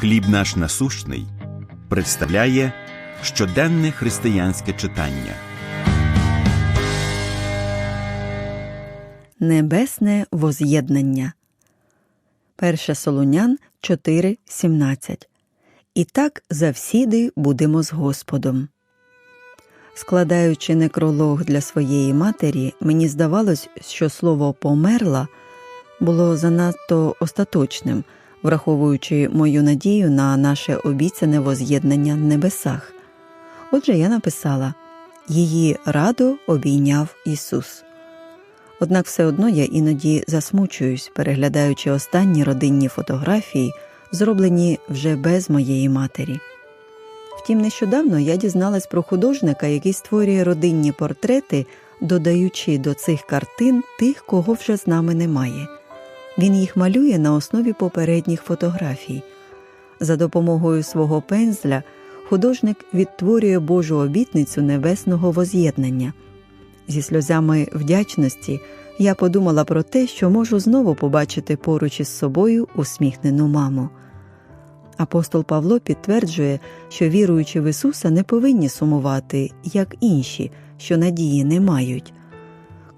Хліб наш насущний представляє щоденне християнське читання. Небесне воз'єднання. 1 Солунян 4.17. І так завсіди будемо з Господом. Складаючи некролог для своєї матері, мені здавалось, що слово померла було занадто остаточним, враховуючи мою надію на наше обіцяне воз'єднання в небесах. Отже, я написала її радо обійняв Ісус. Однак все одно я іноді засмучуюсь, переглядаючи останні родинні фотографії, зроблені вже без моєї матері. Втім, нещодавно я дізналась про художника, який створює родинні портрети, додаючи до цих картин тих, кого вже з нами немає. Він їх малює на основі попередніх фотографій. За допомогою свого пензля художник відтворює Божу обітницю небесного воз'єднання. Зі сльозами вдячності я подумала про те, що можу знову побачити поруч із собою усміхнену маму. Апостол Павло підтверджує, що віруючи в Ісуса не повинні сумувати, як інші, що надії не мають.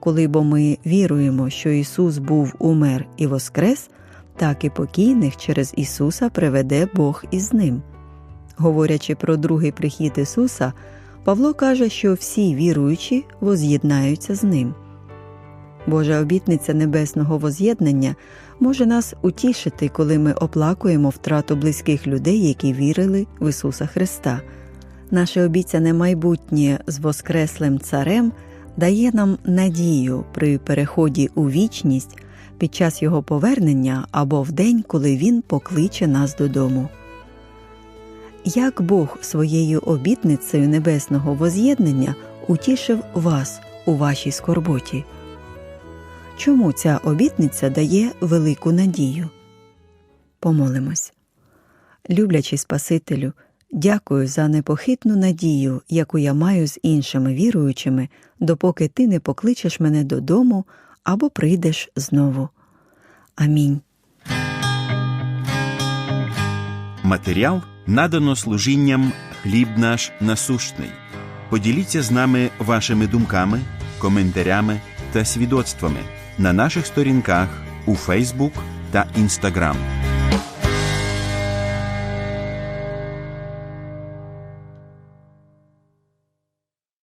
Коли бо ми віруємо, що Ісус був умер і воскрес, так і покійних через Ісуса приведе Бог із ним. Говорячи про другий прихід Ісуса, Павло каже, що всі віруючі воз'єднаються з ним. Божа обітниця небесного воз'єднання може нас утішити, коли ми оплакуємо втрату близьких людей, які вірили в Ісуса Христа. Наше обіцяне майбутнє з Воскреслим Царем дає нам надію при переході у вічність під час Його повернення або в день, коли Він покличе нас додому. Як Бог своєю обітницею небесного воз'єднання утішив вас у вашій скорботі? Чому ця обітниця дає велику надію? Помолимось. Люблячий Спасителю, дякую за непохитну надію, яку я маю з іншими віруючими, допоки ти не покличеш мене додому або прийдеш знову. Амінь. Матеріал надано служінням Хліб наш насущний. Поділіться з нами вашими думками, коментарями та свідоцтвами на наших сторінках у Фейсбук та Інстаграм.